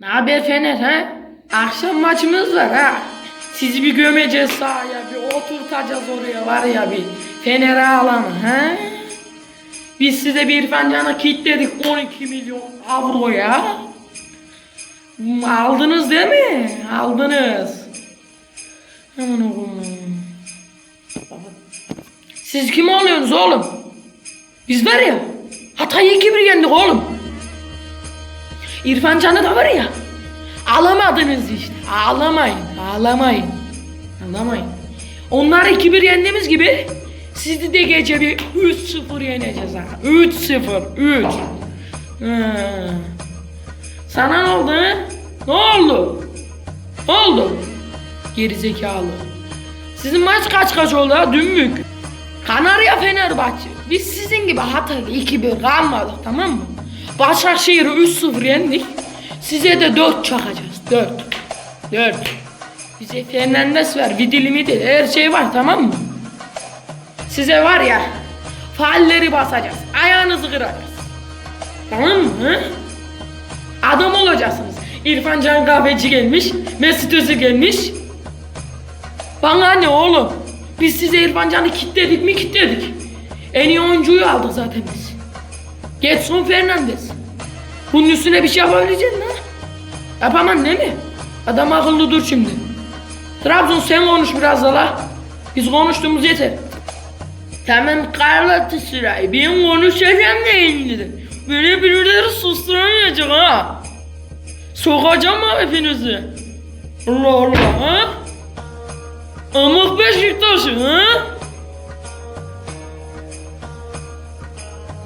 Ne haber Fener ha? Akşam maçımız var ha. Sizi bir gömeceğiz sahaya, bir oturtacağız oraya var ya bir. Fener'e alanı ha? Biz size bir İrfan Can'a kilitledik 12 milyon avroya. Aldınız değil mi? Aldınız. Aman oğlum. Siz kim oluyorsunuz oğlum? Biz var ya Hatay'ı 2-1 yendik oğlum. İrfan Can'ı da var ya. Alamadınız işte. Ağlamayın. Ağlamayın. Ağlamayın. Onlar 2-1 yendiğimiz gibi sizi de gece bir 3-0 yeneceğiz ha. 3-0. 3. Ha. Sana ne oldu? he? Ne oldu? Oldu? Gerizekalı. Sizin maç kaç kaç oldu ha? Dümbük. Kanarya Fenerbahçe. Biz sizin gibi Hatay'da 2-1 kalmadık tamam mı? Başakşehir'i 3-0 yendik. Size de 4 çakacağız. 4. 4. Bize Fernandes ver, Vidili midili her şey var tamam mı? Size var ya faalleri basacağız. Ayağınızı kıracağız. Tamam mı? Adam olacaksınız. İrfan Can Kahveci gelmiş. Mesut Özil gelmiş. Bana ne oğlum? Biz size İrfan Can'ı kitledik mi kitledik. En iyi oyuncuyu aldık zaten biz. Getson Fernandes. Bunun üstüne bir şey yapabileceksin lan. Yapamam değil mi? Adam akıllı dur şimdi. Trabzon sen konuş biraz da la. Biz konuştuğumuz yeter. Tamam Galatasaray ben konuşacağım da şimdi. Böyle birileri susturamayacak ha. Sokacağım ha hepinizi. Allah Allah ha. Amık Beşiktaş'ı ha?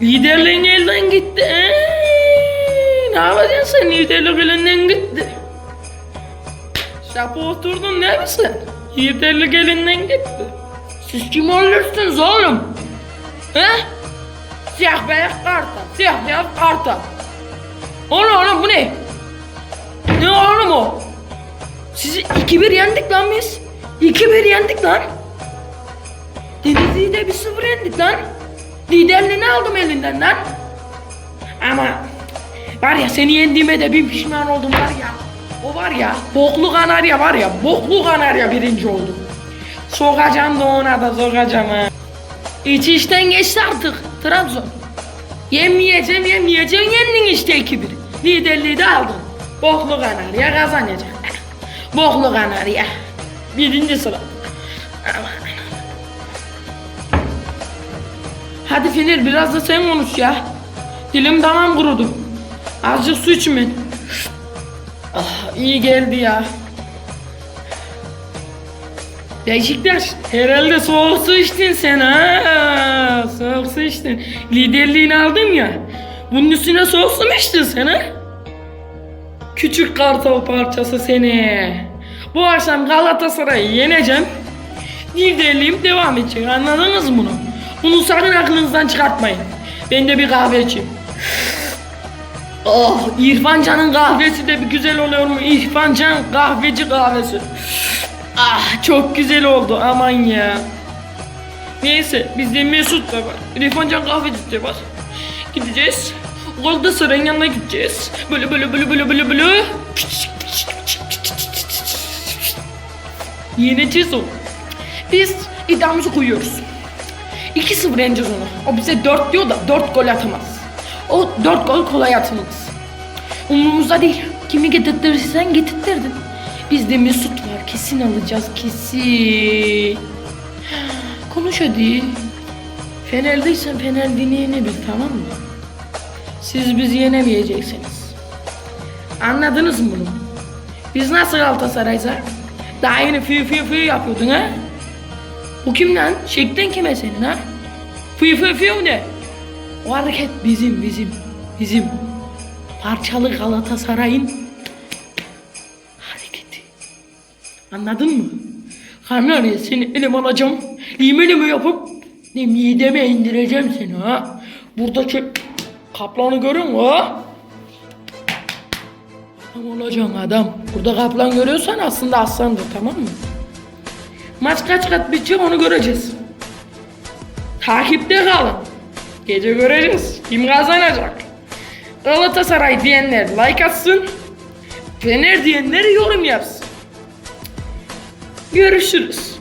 Liderliğin elden gitti. Ee, ne yapacaksın sen liderlik elinden gitti. Şapa oturdun ne misin? Liderlik elinden gitti. Siz kim olursunuz oğlum? He? Siyah beyaz kartal. Siyah beyaz kartal. Oğlum oğlum bu ne? Ne oğlum o? Sizi 2-1 yendik lan biz. 2-1 yendik lan. Denizli'yi de 1-0 yendik lan. Liderliğini aldım elinden lan. Ama var ya seni yendiğime de bir pişman oldum var ya. O var ya boklu kanarya var ya boklu kanarya birinci oldu. Sokacağım da ona da sokacağım ha. İç işten geçti artık Trabzon. Yemeyeceğim yemeyeceğim yendin işte 2-1. Liderliği de aldın. Boklu kanarya kazanacak. Boklu kanarya. Birinci sıra. Aman. Hadi Fener biraz da sen konuş ya. Dilim tamam kurudu. Azıcık su içmin. Ah iyi geldi ya. Beşiktaş herhalde soğuk su içtin sen ha. Soğuk su içtin. Liderliğini aldın ya. Bunun üstüne soğuk su mu içtin sen ha? Küçük kartal parçası seni. Bu akşam Galatasaray'ı yeneceğim. Liderliğim devam edecek. Anladınız mı bunu? Bunu sakın aklınızdan çıkartmayın. Ben de bir kahveci. Oh, İrfan Can'ın kahvesi de bir güzel oluyor mu? İrfan Can kahveci kahvesi. Ah, çok güzel oldu aman ya. Neyse, bizde Mesut da var. İrfan Can kahveci de var. Gideceğiz. Galatasaray'ın yanına gideceğiz. Böyle böyle böyle böyle böyle böyle. Yeneceğiz o. Biz iddiamızı koyuyoruz. 2-0 yeneceğiz onu. O bize 4 diyor da 4 gol atamaz. O 4 gol kolay atılmaz. Umurumuzda değil. Kimi getirtirsen getirtirdin. Bizde Mesut var. Kesin alacağız. Kesin. Konuş hadi. Fener'deysen Fener dinleyeni bil tamam mı? Siz bizi yenemeyeceksiniz. Anladınız mı bunu? Biz nasıl Galatasaray'sa? Daha yeni fı fı fı yapıyordun ha? Bu kim lan? Şeklen kime senin ha? Fı fı fı ne? O hareket bizim bizim bizim parçalı Galatasaray'ın hareketi. Anladın mı? Kanarya seni elim alacağım. Lime lime yapıp ne mideme indireceğim seni ha. Buradaki kaplanı görüyor musun ha? Adam olacaksın adam. Burada kaplan görüyorsan aslında aslandır tamam mı? Maç kaç kat bitecek onu göreceğiz. Takipte kalın. Gece göreceğiz. Kim kazanacak? Galatasaray diyenler like atsın. Fener diyenler yorum yapsın. Görüşürüz.